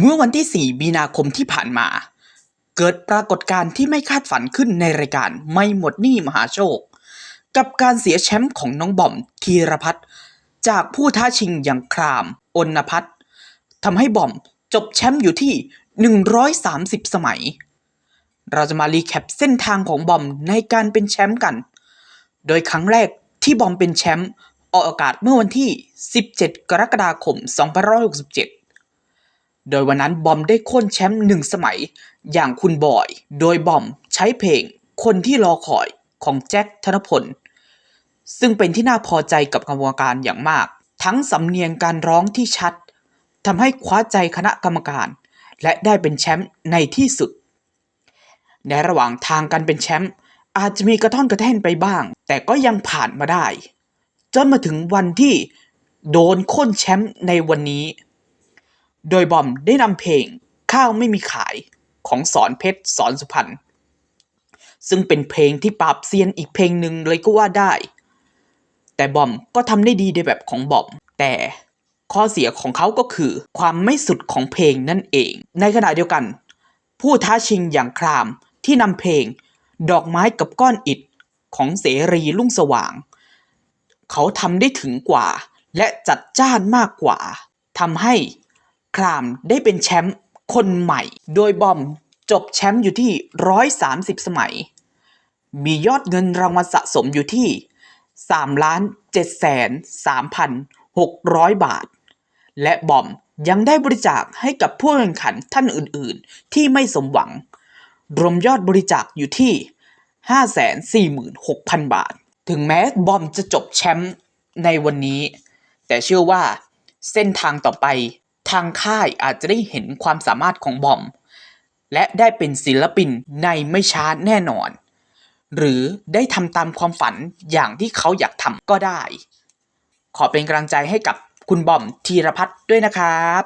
เมื่อวันที่ 4 มีนาคมที่ผ่านมา เกิดปรากฏการณ์ที่ไม่คาดฝันขึ้นในรายการไม่หมดหนี้มหาโชค กับการเสียแชมป์ของน้องบอมธีรพัฒน์จากผู้ท้าชิงอย่างครามอนพัฒน์ทำให้บอมจบแชมป์อยู่ที่ 130 สมัย เราจะมารีแคปเส้นทางของบอมในการเป็นแชมป์กัน โดยครั้งแรกที่บอมเป็นแชมป์ออกอากาศเมื่อวันที่ 17 กรกฎาคม 2567 โดยวันนั้นบอมได้โค่นแชมป์หนึ่งสมัย อย่างคุณบอย โดยบอมใช้เพลง คนที่รอคอยของแจ็คธนพล ซึ่งเป็นที่น่าพอใจกับกรรมการอย่างมาก ทั้งสำเนียงการร้องที่ชัดทำให้คว้าใจคณะกรรมการ และได้เป็นแชมป์ในที่สุด ในระหว่างทางการเป็นแชมป์อาจจะมีกระท่อนกระแท่นไปบ้าง แต่ก็ยังผ่านมาได้ จนมาถึงวันที่โดนค่นแชมป์ในวันนี้ โดยบอมได้นำเพลงข้าวไม่มีขายของสอนเพชรสอนสุพรรณซึ่งเป็นเพลงที่ปราบเซียนอีกเพลงหนึ่งเลยก็ว่าได้ แต่บอมก็ทำได้ดีในแบบของบอม แต่ข้อเสียของเขาก็คือ ความไม่สุดของเพลงนั่นเอง ในขณะเดียวกัน ผู้ท้าชิงอย่างครามที่นำเพลง ดอกไม้กับก้อนอิฐของเสรีลุ่งสว่าง เขาทำได้ถึงกว่า และจัดจ้านมากกว่าทำให้ ครามได้เป็นแชมป์คนใหม่ โดยบอมจบแชมป์อยู่ที่ 130 สมัย มียอดเงินรางวัลสะสมอยู่ที่3ล้าน7แสน3,600 บาท และบอมยังได้บริจาคให้กับผู้แข่งขันท่านอื่นๆ ที่ไม่สมหวัง รวมยอดบริจาคอยู่ที่ 546,000 บาท ถึงแม้บอมจะจบแชมป์ในวันนี้ แต่เชื่อว่าเส้นทางต่อไป ทางค่ายอาจจะได้เห็นความสามารถของบอม และได้เป็นศิลปินในไม่ช้าแน่นอน หรือได้ทำตามความฝันอย่างที่เขาอยากทำก็ได้ ขอเป็นกำลังใจให้กับคุณบอมธีรพัฒน์ด้วยนะครับ